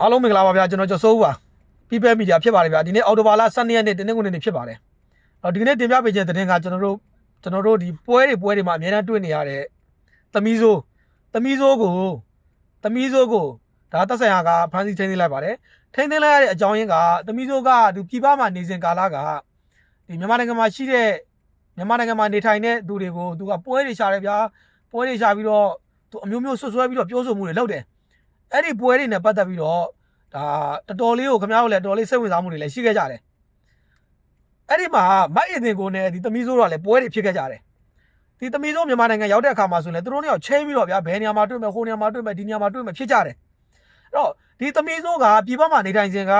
အားလုံးမင်္ဂလာပါဗျာကျွန်တော်ကျော်စိုးဦးပါ People Media ဖြစ်ပါတယ်ဗျာဒီနေ့အော်တိုဘာလ12ရက်နေ့တင်းနေကုန်နေ့ဖြစ်ပါတယ်အော်ဒီကနေ့တင်ပြပေးခြင်းသတင်းကကျွန်တော်တို့ကျွန်တော်တို့ဒီပွဲတွေပွဲတွေမှာအများအားတွေ့နေရတဲ့သမီးဆိုးသမီးဆိုးကိုသမီးဆိုးကိုဒါသက်ဆိုင်ရာကဖမ်းဆီးထိန်းသိမ်းလိုက်ပါတယ်ထိန်းသိမ်းလိုက်ရတဲ့အကြောင်းရင်းကသမီးဆိုးကသူပြည်ပမှာနေစဉ်ကာလကဒီမြန်မာနိုင်ငံမှာရှိတဲ့မြန်မာနိုင်ငံမှာနေထိုင်တဲ့သူတွေကိုသူကပွဲတွေရှာတယ်ဗျာပွဲတွေရှာပြီးတော့သူအမျိုးမျိုးဆွဆွဲပြီးတော့ပြောဆိုမှုတွေလုပ်တယ် အဲ့ဒီပွဲတွေနဲ့ပတ်သက်ပြီးတော့ဒါတော်တော်လေးကိုခင်ဗျားတို့လည်းတော်တော်လေးစိတ်ဝင်စားမှုတွေလည်းရှိခဲ့ကြတယ်အဲ့ဒီမှာမအီသင်ကိုနဲ့ဒီသမီးဆိုးတော့လည်းပွဲတွေဖြစ်ခဲ့ကြတယ်ဒီသမီးဆိုးမြန်မာနိုင်ငံရောက်တဲ့အခါမှာဆိုရင်လည်းသူတို့တွေကချင်းပြီးတော့ဗျာဘယ်နေရာမှာတွေ့မယ်ဟိုနေရာမှာတွေ့မယ်ဒီနေရာမှာတွေ့မယ်ဖြစ်ကြတယ်အဲ့တော့ဒီသမီးဆိုးကပြည်ပမှာနေထိုင်ခြင်းက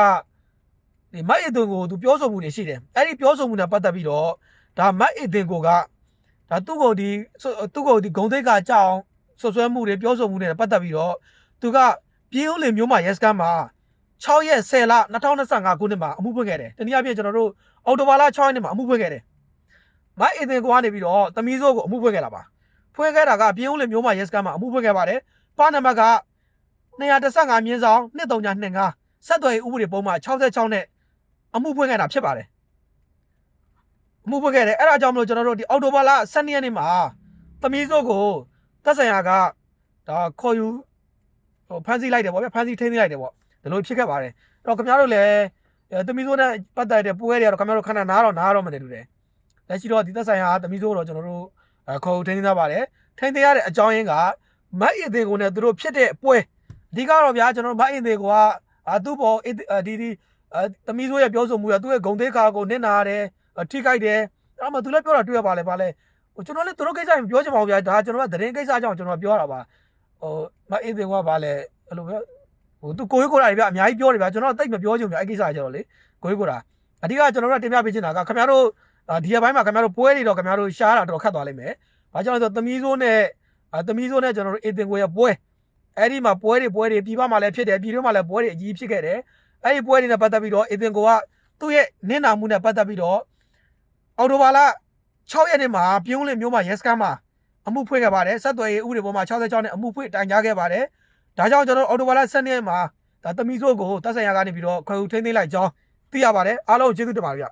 ဒီမအီသင်ကိုသူပြောဆိုမှုတွေရှိတယ်အဲ့ဒီပြောဆိုမှုနဲ့ပတ်သက်ပြီးတော့ဒါမအီသင်ကိုကဒါသူ့ကိုဒီသူ့ကိုဒီဂုံသိက္ခာကြောင်းဆွဆွဲမှုတွေပြောဆိုမှုတွေပတ်သက်ပြီးတော့ သူကပြည်ဦးလင်မျိုးမှာရက်စကန်မှာ6ရက်10လ2025ခုနှစ်မှာအမှုဖွင့်ခဲ့တယ်။တနည်းအားဖြင့်ကျွန်တော်တို့အော်တိုဘာလ6ရက်နေ့မှာအမှုဖွင့်ခဲ့တယ်။မအင်တင်ကွာနေပြီးတော့တမီးစိုးကိုအမှုဖွင့်ခဲ့တာပါ။ဖွင့်ခဲ့တာကပြည်ဦးလင်မျိုးမှာရက်စကန်မှာအမှုဖွင့်ခဲ့ပါတယ်။ပါနံပါတ်က215မြင်းဆောင်2325ဆက်သွယ်ရေးဥပဒေပုံမှန်66နဲ့အမှုဖွင့်ခဲ့တာဖြစ်ပါတယ်။အမှုဖွင့်ခဲ့တယ်အဲ့ဒါကြောင့်မလို့ကျွန်တော်တို့ဒီအော်တိုဘာလ12ရက်နေ့မှာတမီးစိုးကိုသက်ဆိုင်ရာကဒါခေါ်ယူ ဟိုဖမ်းဆီးလိုက်တယ်ပေါ့ဗျဖမ်းဆီးထိန်းသိမ်းလိုက်တယ်ပေါ့ဒီလိုဖြစ်ခဲ့ပါတယ်အဲ့တော့ခင်ဗျားတို့လည်းအဲသမီးစိုးနဲ့ပတ်သက်တဲ့ပွဲတွေကတော့ခင်ဗျားတို့ခဏနားတော့နားတော့မနေတူတယ်လက်ရှိတော့ဒီသက်ဆိုင်ရာသမီးစိုးတော့ကျွန်တော်တို့အခေါ်ထိန်းသိမ်းထားပါတယ်ထိန်းသိမ်းရတဲ့အကြောင်းရင်းကမတ်အင်တင်ကိုနဲ့သူတို့ဖြစ်တဲ့ပွဲအဓိကတော့ဗျာကျွန်တော်မတ်အင်တင်ကိုကအာသူ့ပေါ်ဒီဒီသမီးစိုးရဲ့ပြောဆိုမှုရသူ့ရဲ့ဂုံသေးခါကိုနစ်နာရတယ်ထိခိုက်တယ်အဲ့မှသူလည်းပြောတာတွေ့ရပါလေပါလေဟိုကျွန်တော်လည်းသူတို့ကိစ္စပြောချင်ပါဘူးဗျာဒါကျွန်တော်ကသတင်းကိစ္စကြောင့်ကျွန်တော်ပြောတာပါ ဟိုမအင်တင်ကပါလေအဲ့လိုပဲဟိုသူကိုကြီးကိုတာတွေဗျအများကြီးပြောတယ်ဗျကျွန်တော်တိတ်မပြောချင်ဘူးအဲ့ကိစ္စကျတော့လေကိုကြီးကိုတာအဓိကကျွန်တော်တို့တင်ပြပေးချင်တာကခင်ဗျားတို့ဒီရက်ပိုင်းမှာခင်ဗျားတို့ပွဲတွေတော့ခင်ဗျားတို့ရှားတာတော့ခတ်သွားလိမ့်မယ်။ဘာကြောင့်လဲဆိုတော့သမီးစိုးနဲ့သမီးစိုးနဲ့ကျွန်တော်တို့အင်တင်ကိုရဲ့ပွဲအဲ့ဒီမှာပွဲတွေပွဲတွေပြည်ပမှာလည်းဖြစ်တယ်ပြည်တွင်းမှာလည်းပွဲတွေအကြီးဖြစ်ခဲ့တယ်။အဲ့ဒီပွဲတွေနဲ့ပတ်သက်ပြီးတော့အင်တင်ကိုကသူ့ရဲ့နင့်နာမှုနဲ့ပတ်သက်ပြီးတော့အော်တိုဘာလ6ရက်နေ့မှာပြုံးလင်မျိုးမှာရက်စကန်မှာ အမှုဖွင့်ခဲ့ပါတယ်ဆက်သွယ်ရေးဥပဒေပေါ်မှာ66နဲ့အမှုဖွင့်တိုင်ကြားခဲ့ပါတယ်ဒါကြောင့်ကျွန်တော်အော်တိုဘာလ12ရက်မှာဒါသမီးစိုးကိုတပ်ဆိုင်ရာကနေပြီးတော့ခွဲယူထိန်းသိမ်းလိုက်ကြောင်းသိရပါတယ်အားလုံးကျေးဇူးတင်ပါတယ်ဗျ